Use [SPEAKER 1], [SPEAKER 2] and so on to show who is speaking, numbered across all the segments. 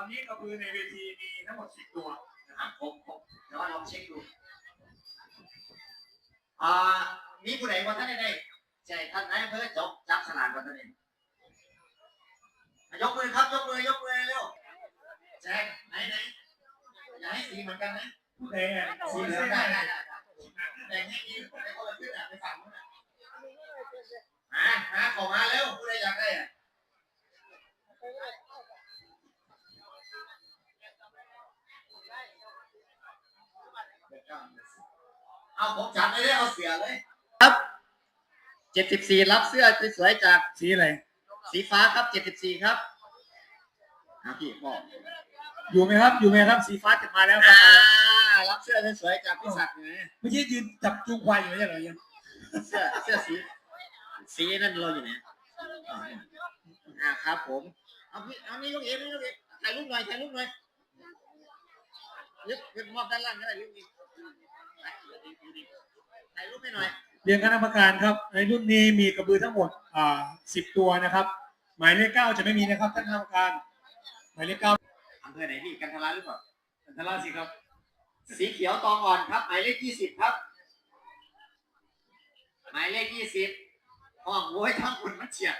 [SPEAKER 1] อนนี้กระบือในเวทีมีทั้งหมดสิบตัว
[SPEAKER 2] อะผมผมเดี๋ยวลองเช็คดูอ่ามีผู้ใดว่าท่านได้ใช่ท่านนายอำเภอจบจับสลากว่าท่านเองยกมือครับยกมือยกมือเร็วแจ้งไหนไหนอย่าให้สีเหมือนกันนะ
[SPEAKER 1] ผู้ใด
[SPEAKER 2] สีเหลือ
[SPEAKER 1] งได้
[SPEAKER 2] ได้ได้แบ่งให้ดีในคนละครึ่งอะไปฝั่งนู้นอะมามาขอมาเร็วผู้ใดอยากได้อะ เอาผมจับเลยเอาเสียเลย ครับเจ็ดสิบสี่รับเสื้อสวยๆจาก
[SPEAKER 1] สีอะไร
[SPEAKER 2] สีฟ้าครับเจ็ดสิบสี่ครับอะพี่บอก
[SPEAKER 1] อยู่ไหมครับ อยู่ไหมครับ สีฟ้าจะมาแล้วครั
[SPEAKER 2] อ่า
[SPEAKER 1] บ
[SPEAKER 2] รับเสื้อสวยๆจากพี่ศักดิ์ไง
[SPEAKER 1] เมื่อกี้ยืนจับจูงควายอยู่ไม่ใช่เหรอยัง
[SPEAKER 2] เสื้อเสื้อสี สีนั่นเราอยู่ไหนอ่าอ่าครับ ผม เอาพี่เอานี่ลูกเอ๋นี่ลูกเอ๋ถ่ายรูปหน่อยถ่ายรูปหน่อยยึดยึดมอบด้านล่างก็ได้ลูกเอ๋ ถ่ายรูปให้หน่อย
[SPEAKER 1] เรียนคณะกรรมการครับ ในรุ่นนี้มีกระบือทั้งหมดอ่าสิบตัวนะครับ หมายเลขเก้าจะไม่มีนะครับท่านคณะกรรมการ หมายเลขเก้า
[SPEAKER 2] อำเภอไหนพี่กันทราหรือเปล่า
[SPEAKER 1] อันทราสิครับ
[SPEAKER 2] สีเขียวตองอ่อนครับ หมายเลขยี่สิบครับ หมายเลขยี่สิบห้องโว้ยทั้งคนมาเฉียด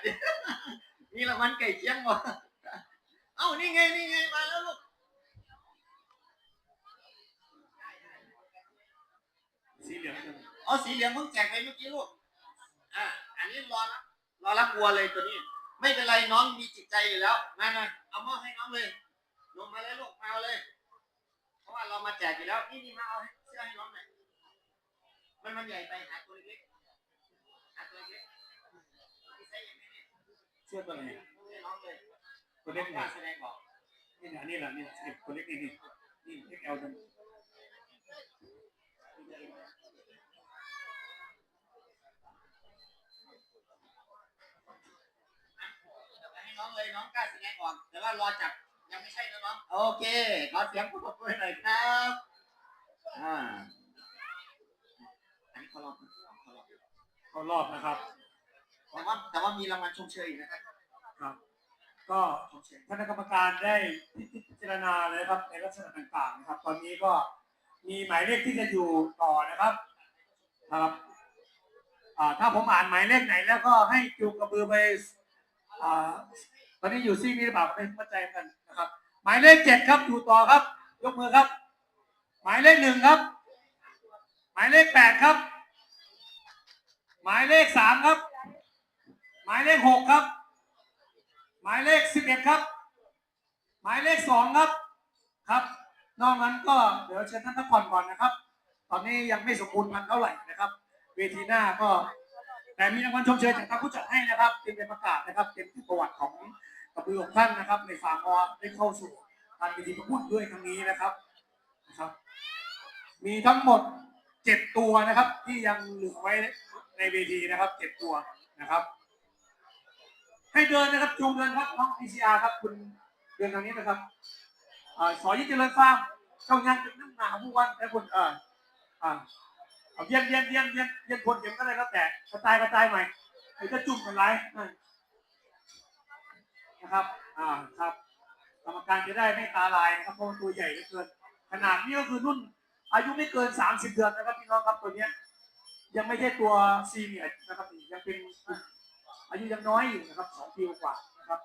[SPEAKER 2] มีรางวัลไก่เคียงบ่เอ้านี่ไงนี่ไงมาแล้วลูก
[SPEAKER 1] สีเหลือง
[SPEAKER 2] เอาสีเหลืองเพิ่งแจกไปเมื่อกี้ลูกอ่าอันนี้รอรับรอรับวัวเลยตัวนี้ ไม่เป็นไรน้องมีจิตใจอยู่แล้วมาหน่อยเอามอบให้น้องเลยลงมาเลยลูกมาเอาเลย เพราะว่าเรามาแจกอยู่แล้วนี่นี่มาเอาให้เสื้อให้น้องหน่อยมันมันใหญ่ไปหาตัวเล็กๆหาตัวเล็กๆมีไซส์อย่างนี้เนี่ย
[SPEAKER 1] เสื้อตัวไหน
[SPEAKER 2] ให้น้องเลย
[SPEAKER 1] ตัวเล็ก
[SPEAKER 2] ก
[SPEAKER 1] นี่
[SPEAKER 2] ล้าแสดงบอก
[SPEAKER 1] นี่นะนี่แหละนี่เก็บตัวเล็กนี่นี่นี่เอ็กเอล นั่น
[SPEAKER 2] ให้น้องเลยน้องกล้าแสดงออก แต่ว่ารอจับยังไม่ใช่นะน้อง โอเค ขอเสียงปรบมือหน่อยครับ อ่าอันนี้เขารอบเขารอบ
[SPEAKER 1] เขารอบนะครับ
[SPEAKER 2] แต่ว่าแต่ว่ามีรางวัลชมเชยอีกนะครับ
[SPEAKER 1] ครับ ก็
[SPEAKER 2] ชมเชย
[SPEAKER 1] คณะกรรมการได้พิจารณาเลยครับในลักษณะต่างๆนะครับ ตอนนี้ก็มีหมายเลขที่จะอยู่ต่อนะครับ ครับอ่าถ้าผมอ่านหมายเลขไหนแล้วก็ให้จูงกระบือไป อ่าตอนนี้อยู่ซี่นี้หรือเปล่าไม่เข้าใจกันนะครับ หมายเลขเจ็ดครับอยู่ต่อครับ ยกมือครับ หมายเลขหนึ่งครับ หมายเลขแปดครับ หมายเลขสามครับ หมายเลขหกครับ หมายเลขสิบเอ็ดครับ หมายเลขสองครับครับนอกนั้นก็เดี๋ยวเชิญท่านพักผ่อนก่อนนะครับ ตอนนี้ยังไม่สมบูรณ์มันเท่าไหร่นะครับ เวทีหน้าก็ แต่มีรางวัลชมเชยจากทางผู้จัดให้นะครับเป็นประกาศนะครับเป็นประวัติของกระบือของท่านนะครับ ในฟาร์มออได้เข้าสู่การเวทีประกวดด้วยครั้งนี้นะครับนะครับ มีทั้งหมดเจ็ดตัวนะครับ ที่ยังเหลือไว้ในเวทีนะครับเจ็ดตัวนะครับ ให้เดินนะครับจูงเดินครับน้อง PCR ครับคุณเดินทางนี้นะครับอ่อสอยิ่งเจริญฟาร์มเจ้างานเป็นนั่งหนาผู้วันและคุณเอ่ออ่า เอาเยี่ยนเยี่ยนเยี่ยนเยี่ยนเยี่ยนคนเก็บก็ได้แล้วแต่กระจายกระจายใหน่อยเดี๋ยวจะจุ่มกันไรนั่นนะครับ อ่า ครับ กรรมการจะได้ไม่ตาลายนะครับเพราะมันตัวใหญ่เหลือเกิน ขนาดนี้ก็คือรุ่น อายุไม่เกิน 30 เดือนนะครับพี่น้องครับตัวเนี้ย ยังไม่ใช่ตัวซีเนียร์นะครับยังเป็นอายุยังน้อยอยู่นะครับสองปีกว่านะครับ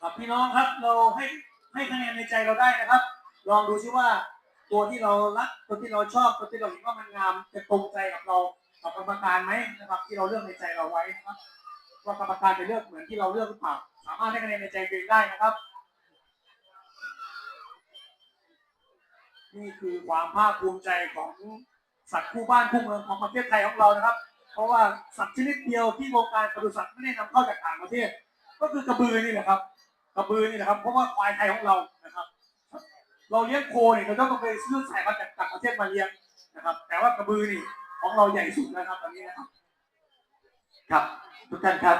[SPEAKER 1] ครับพี่น้องครับเราให้ ให้คะแนนในใจเราได้นะครับ ลองดูซิว่า ตัวที่เรารักตัวที่เราชอบตัวที่เราเห็นว่ามันงามจะตรงใจกับเรากับกรรมการไหมนะครับ ที่เราเลือกในใจเราไว้นะครับว่ากรรมการจะเลือกเหมือนที่เราเลือกหรือเปล่าสามารถให้คะแนนในใจตัวเองได้นะครับนี่คือความภาคภูมิใจของสัตว์คู่บ้านคู่เมืองของประเทศไทยของเรานะครับ เพราะว่าสัตว์ชนิดเดียวที่วงการปศุสัตว์ไม่ได้นำเข้าจากต่างประเทศ ก็คือกระบือนี่แหละครับ กระบือนี่แหละครับ เพราะว่าควายไทยของเรานะครับ เราเลี้ยงโคเนี่ยเราต้องไปซื้อสายมาจากต่างประเทศมาเลี้ยงนะครับ แต่ว่ากระบือนี่ของเราใหญ่สุดนะครับตอนนี้นะครับ
[SPEAKER 2] ครับทุกท่านครับ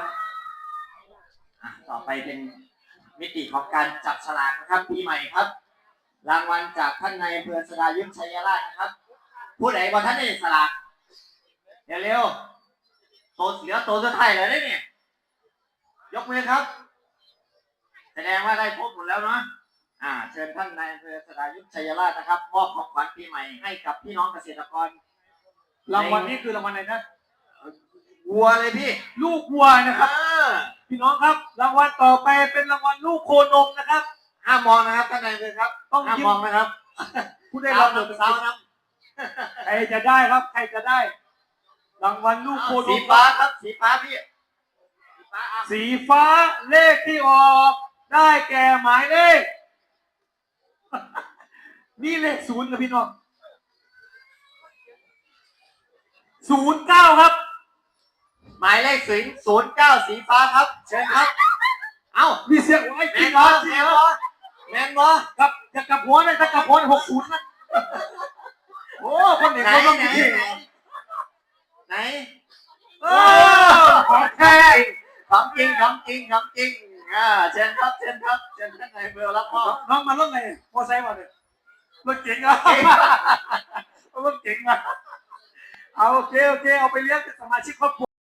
[SPEAKER 2] อะต่อไปเป็นมิติของการจับฉลากนะครับปีใหม่ครับ รางวัลจากท่านนายอำเภอสดายุทธชัยราชนะครับ ผู้ใดบ่ท่านได้สลากเร็วๆโตเสียโตสุดท้ายเลยเนี่ยยกมือครับ แสดงว่าได้พบหมดแล้วเนาะอ่าเชิญท่านนายอำเภอสรายุทธชัยราชนะครับมอบของขวัญปีใหม่ให้กับพี่น้องเกษตรกร
[SPEAKER 1] รางวัลนี้คือรางวัลอะไรนะ
[SPEAKER 2] วัวเลยพี่
[SPEAKER 1] ลูกวัวนะครับ
[SPEAKER 2] เออ
[SPEAKER 1] พี่น้องครับ รางวัลต่อไปเป็นรางวัลลูกโคนมนะครับ
[SPEAKER 2] ห้ามมองนะครับท่านนายอำเภอครับ
[SPEAKER 1] ต้อง
[SPEAKER 2] ห้าม
[SPEAKER 1] ยิ้ม
[SPEAKER 2] มองนะครับ
[SPEAKER 1] ผู้ได้
[SPEAKER 2] สา
[SPEAKER 1] รั
[SPEAKER 2] ว
[SPEAKER 1] บ
[SPEAKER 2] น้ำสาวน้
[SPEAKER 1] ใครจะได้ครับ ใครจะได้ รางวัลลูกโคำน
[SPEAKER 2] สี
[SPEAKER 1] ม
[SPEAKER 2] ฟ้าครับ สีฟ้าพี่สีฟ้าอะ
[SPEAKER 1] สีฟ้าเลขที่ออก ได้แก่หมายเลข นี่เลขศูนย์ครับพี่น้องศูนย์เก้าครับ
[SPEAKER 2] หมายเลขสิงศูนย์เก้าสีฟ้าครับ เชิญครับ เอ้า
[SPEAKER 1] มีเสียงไว้
[SPEAKER 2] แม
[SPEAKER 1] จริ
[SPEAKER 2] น
[SPEAKER 1] ง
[SPEAKER 2] บ
[SPEAKER 1] เหร
[SPEAKER 2] อ
[SPEAKER 1] อ
[SPEAKER 2] แมนบอแมนบอ
[SPEAKER 1] ครับจะกลับหัวนะจะกลับหัวหกศูนย์นะโอ้คนเห็น
[SPEAKER 2] ไหน
[SPEAKER 1] เขาต้อง
[SPEAKER 2] ไหน
[SPEAKER 1] มี
[SPEAKER 2] ไหนไหน
[SPEAKER 1] เออของแท้
[SPEAKER 2] ของจริงของจริงของจริง อ่าเชิญครับเชิญครับเชิญท่านนายอำเภอรับมอบ
[SPEAKER 1] น้องมารถไหนมอไซค์มาเนี่ยรถเก๋งอะรถเก๋งมาเอาโอเคโอเคเอาไปเลี้ยงเป็นสมาชิกครอบครัว